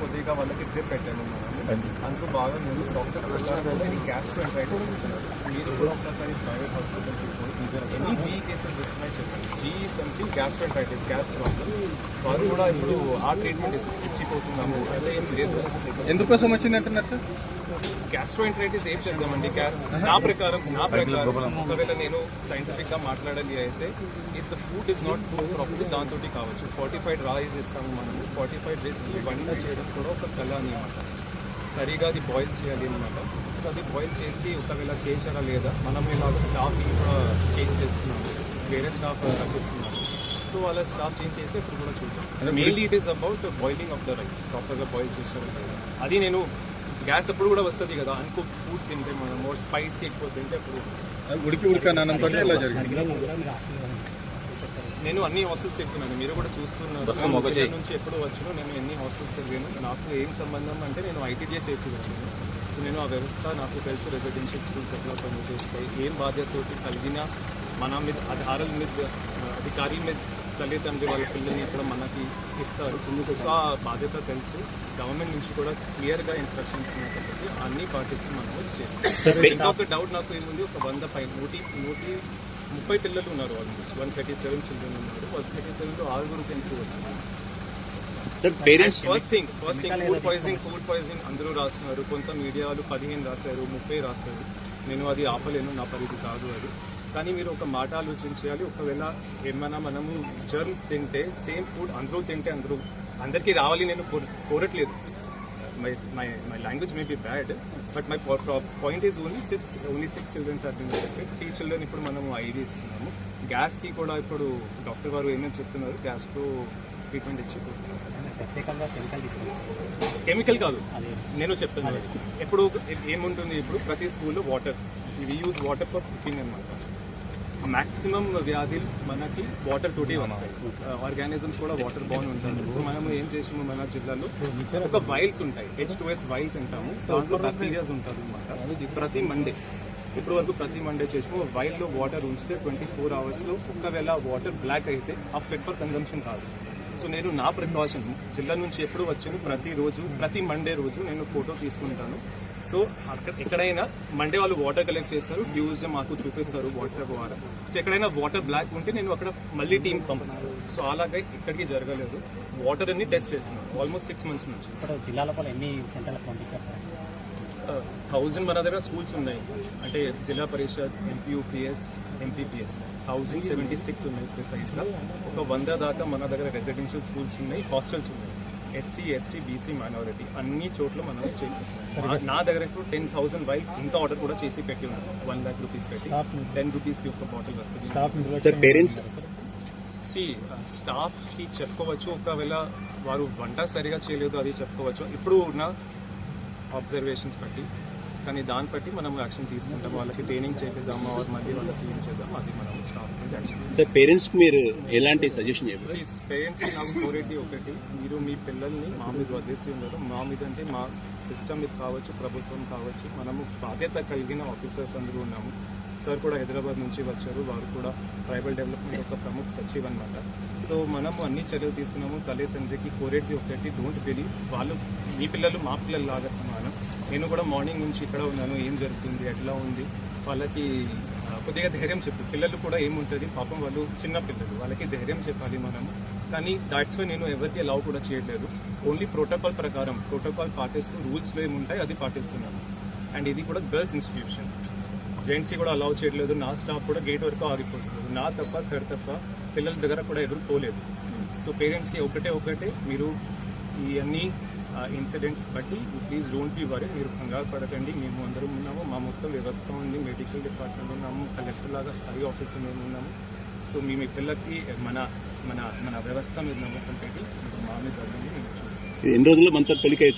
కొద్దిగా వాళ్ళకి డ్రిప్ పెట్టాము అందుకు బాగా నేను డాక్టర్స్ గ్యాస్ట్రోఎంటరైటిస్ మీరు కూడా ఒక్కసారి ప్రైవేట్ హాస్పిటల్కి ఎన్ని జీఈ కేసెస్ వస్తున్నాయి చెప్పండి. GE something gastroenteritis gas problems వారు కూడా ఇప్పుడు ఆ ట్రీట్మెంట్ ఇచ్చిపోతున్నాము అదే ఏం లేదు. ఎందుకోసం వచ్చింది అంటున్నారు సార్? గ్యాస్ట్రోఎంటరైటిస్ ఏం చేద్దామండి? గ్యాస్ నా ప్రకారం నా ప్రకారం ఒకవేళ నేను సైంటిఫిక్గా మాట్లాడాలి అయితే if the food is not cook properly దాంతో కావచ్చు. ఫార్టిఫైడ్ రైస్ ఇస్తాము మనము. ఫార్టిఫైడ్ రైస్కి వంట చేయడం కూడా ఒక కళ అనమాట సరిగా అది బాయిల్ చేయాలి అనమాట సో అది బాయిల్ చేసి ఒకవేళ చేశారా లేదా మనం ఇలాగ స్టాఫ్ కూడా చేంజ్ చేస్తున్నాము. వేరే స్టాఫ్ తగ్గిస్తున్నాము. సో వాళ్ళ స్టాఫ్ చేంజ్ చేసి ఇప్పుడు కూడా చూద్దాం. Mainly it is about boiling of the rice ప్రాపర్గా బాయిల్ చేశారా అది నేను గ్యాస్ అప్పుడు కూడా వస్తుంది కదా అనుకో ఫుడ్ తింటే మనం మోర్ స్పైసీ ఎక్కువ తింటే అప్పుడు ఉడికి ఉడిక నానంతో ఇలా జరిగింది. నేను అన్ని హాస్టల్స్ చెప్తున్నాను మీరు కూడా చూస్తున్నారు. నుంచి ఎప్పుడు వచ్చినా నేను ఎన్ని హాస్టల్స్ చదివాను నాకు ఏం సంబంధం అంటే నేను ఐటీడీఏ చేసి వచ్చాను సో నేను ఆ వ్యవస్థ నాకు తెలుసు రెసిడెన్షియల్ స్కూల్స్ ఎట్లా పనిచేస్తాయి ఏం బాధ్యతతోటి కలిగిన మన మీద అధికారుల మీద అధికారి మీద తల్లిదండ్రి వాళ్ళ పిల్లల్ని ఇక్కడ మనకి ఇస్తారు. సో ఆ బాధ్యత తెలుసు. గవర్నమెంట్ నుంచి కూడా క్లియర్గా ఇన్స్ట్రక్షన్స్ ఉన్నాయి కాబట్టి అన్ని పాటిస్తూ మనం చేస్తాం. ఇంకొక డౌట్ నాకు ఏముంది? ఒక వంద పై నూటి నూటి ముప్పై పిల్లలు ఉన్నారు almost one thirty seven children ఉన్నారు. వన్ థర్టీ సెవెన్లో ఆరుగురు ఎందుకు వస్తున్నారు. Parents first thing first thing food poisoning food poisoning అందరూ రాస్తున్నారు. కొంత మీడియాలు పదిహేను రాశారు ముప్పై రాశారు. నేను అది ఆపలేను నా పరిధి కాదు అది. కానీ మీరు ఒక మాట ఆలోచించాలి ఒకవేళ ఏమైనా మనము జర్మ్స్ తింటే సేమ్ ఫుడ్ అందరూ తింటే అందరూ అందరికీ రావాలి నేను కోర- కోరట్లేదు. My my my language may be bad but my point is only six only six childrens are been three children ఇప్పుడు మనము ఐడి ఇస్తున్నాము. గ్యాస్కి కూడా ఇప్పుడు డాక్టర్ గారు ఏమేమి చెప్తున్నారు? గ్యాస్తో ట్రీట్మెంట్ ఇచ్చి కెమికల్ కాదు. నేను చెప్తున్నాను. ఎప్పుడు ఏముంటుంది? ఇప్పుడు ప్రతి స్కూల్లో వాటర్ ఇవి యూజ్ వాటర్ ఫర్ కుకింగ్ అనమాట మాక్సిమం వ్యాధులు మనకి వాటర్ తోటి వస్తాయి. ఆర్గానిజమ్స్ కూడా వాటర్ బాగుంది ఉంటుంది సో మనము ఏం చేసాము మన జిల్లాలో ఒక వైల్స్ ఉంటాయి. హెచ్ టు ఎస్ వైల్స్ అంటాము. దాంట్లో బ్యాక్టీరియాస్ ఉంటుంది అనమాట ప్రతి మండే ఇప్పుడు వరకు ప్రతి మండే చేసాము వైల్లో వాటర్ ఉంచితే ట్వంటీ ఫోర్ అవర్స్లో ఒకవేళ వాటర్ బ్లాక్ అయితే ఆ ఫిట్ ఫర్ కన్జంప్షన్ కాదు. సో నేను నా ప్రికాషన్ జిల్లా నుంచి ఎప్పుడు వచ్చాను ప్రతిరోజు ప్రతి మండే రోజు నేను ఫోటో తీసుకుంటాను. సో అక్కడ ఎక్కడైనా మండే వాళ్ళు వాటర్ కలెక్ట్ చేస్తారు ట్యూస్డే మాకు చూపిస్తారు వాట్సాప్ ద్వారా. సో ఎక్కడైనా వాటర్ బ్లాక్ ఉంటే నేను అక్కడ మళ్ళీ టీం పంపిస్తాను. సో అలాగే ఇక్కడికి జరగలేదు. వాటర్ అన్ని టెస్ట్ చేస్తున్నాను ఆల్మోస్ట్ సిక్స్ మంత్స్ నుంచి. ఇప్పుడు జిల్లా ఎన్ని సెంటర్లకు పంపించారు థౌజండ్ మన దగ్గర స్కూల్స్ ఉన్నాయి. అంటే zilla parishad MPUPS MPPS thousand seventy six ఉన్నాయి ప్రిసైజ్గా ఒక వంద దాకా మన దగ్గర రెసిడెన్షియల్ స్కూల్స్ ఉన్నాయి హాస్టల్స్ ఉన్నాయి. ఎస్సీ ఎస్టీ బీసీ మైనారిటీ అన్ని చోట్ల మనం చేపిస్తున్నాం నా దగ్గర ఇప్పుడు టెన్ థౌసండ్ వైల్స్ ఇంత ఆర్డర్ కూడా చేసి పెట్టి ఉన్నాను వన్ ల్యాక్ రూపీస్ పెట్టి టెన్ రూపీస్కి ఒక బాటిల్ వస్తుంది. పేరెంట్స్ సి స్టాఫ్కి చెప్పుకోవచ్చు. ఒకవేళ వారు వంట సరిగా చేయలేదు అది చెప్పుకోవచ్చు. ఇప్పుడు ఉన్న అబ్జర్వేషన్స్ బట్టి. కానీ దాన్ని బట్టి మనం యాక్షన్ తీసుకుంటాం. వాళ్ళకి ట్రైనింగ్ చేపిద్దామా? ఆర్ మళ్ళీ వాళ్ళకి ఏం చేద్దాం అది మనం స్టాఫ్ మీద యాక్షన్ సార్ పేరెంట్స్కి మీరు ఎలాంటి సజెషన్ చెప్పారు? పేరెంట్స్కి నాకు కోరేది ఒకటి. మీరు మీ పిల్లల్ని మా మీద వదిలేసి ఉన్నారు మా మీద అంటే మా సిస్టమ్ మీద కావచ్చు ప్రభుత్వం కావచ్చు మనము బాధ్యత కలిగిన ఆఫీసర్స్ అందరూ ఉన్నాము. సార్ కూడా హైదరాబాద్ నుంచి వచ్చారు. వారు కూడా ట్రైబల్ డెవలప్మెంట్ ఒక ప్రముఖ సచివ్ అనమాట సో మనము అన్ని చర్యలు తీసుకున్నాము. తల్లి తండ్రికి కోరేది ఒకటి డోంట్ బిలీవ్ వాళ్ళు మీ పిల్లలు మా పిల్లలు లాగా సమానం. నేను కూడా మార్నింగ్ నుంచి ఇక్కడ ఉన్నాను. ఏం జరుగుతుంది? ఎట్లా ఉంది? వాళ్ళకి కొద్దిగా ధైర్యం చెప్పు. పిల్లలు కూడా ఏముంటుంది? పాపం వాళ్ళు చిన్న పిల్లలు. వాళ్ళకి ధైర్యం చెప్పాలి మనం కానీ దాట్స్ వై నేను ఎవరికి అలౌ కూడా చేయట్లేదు. ఓన్లీ ప్రోటోకాల్ ప్రకారం ప్రోటోకాల్ పాటిస్తూ రూల్స్లో ఏముంటాయి అది పాటిస్తున్నాను. అండ్ ఇది కూడా గర్ల్స్ ఇన్స్టిట్యూషన్ జెంట్స్ కూడా అలౌ చేయట్లేదు. నా స్టాఫ్ కూడా గేట్ వరకు ఆగిపోతుంది. నా తప్ప సార్ తప్ప పిల్లల దగ్గర కూడా ఎవరు పోలేదు. సో పేరెంట్స్కి ఒకటే ఒకటే మీరు ఈ అన్ని ఇన్సిడెంట్స్ బట్టి ప్లీజ్ డోంట్ బి వరీ మీరు కంగారు పడకండి. మేము అందరం ఉన్నాము. మా మొత్తం వ్యవస్థ ఉంది. మెడికల్ డిపార్ట్మెంట్ ఉన్నాము. కలెక్టర్ లాగా స్థాయి ఆఫీసర్ మేము ఉన్నాము. సో మీ మీ పిల్లలకి మన మన మన వ్యవస్థ మీద నమ్మకం పెట్టి మా మీద చూసుకుంటాం ఎన్ని రోజుల్లో మనతో తొలికైతే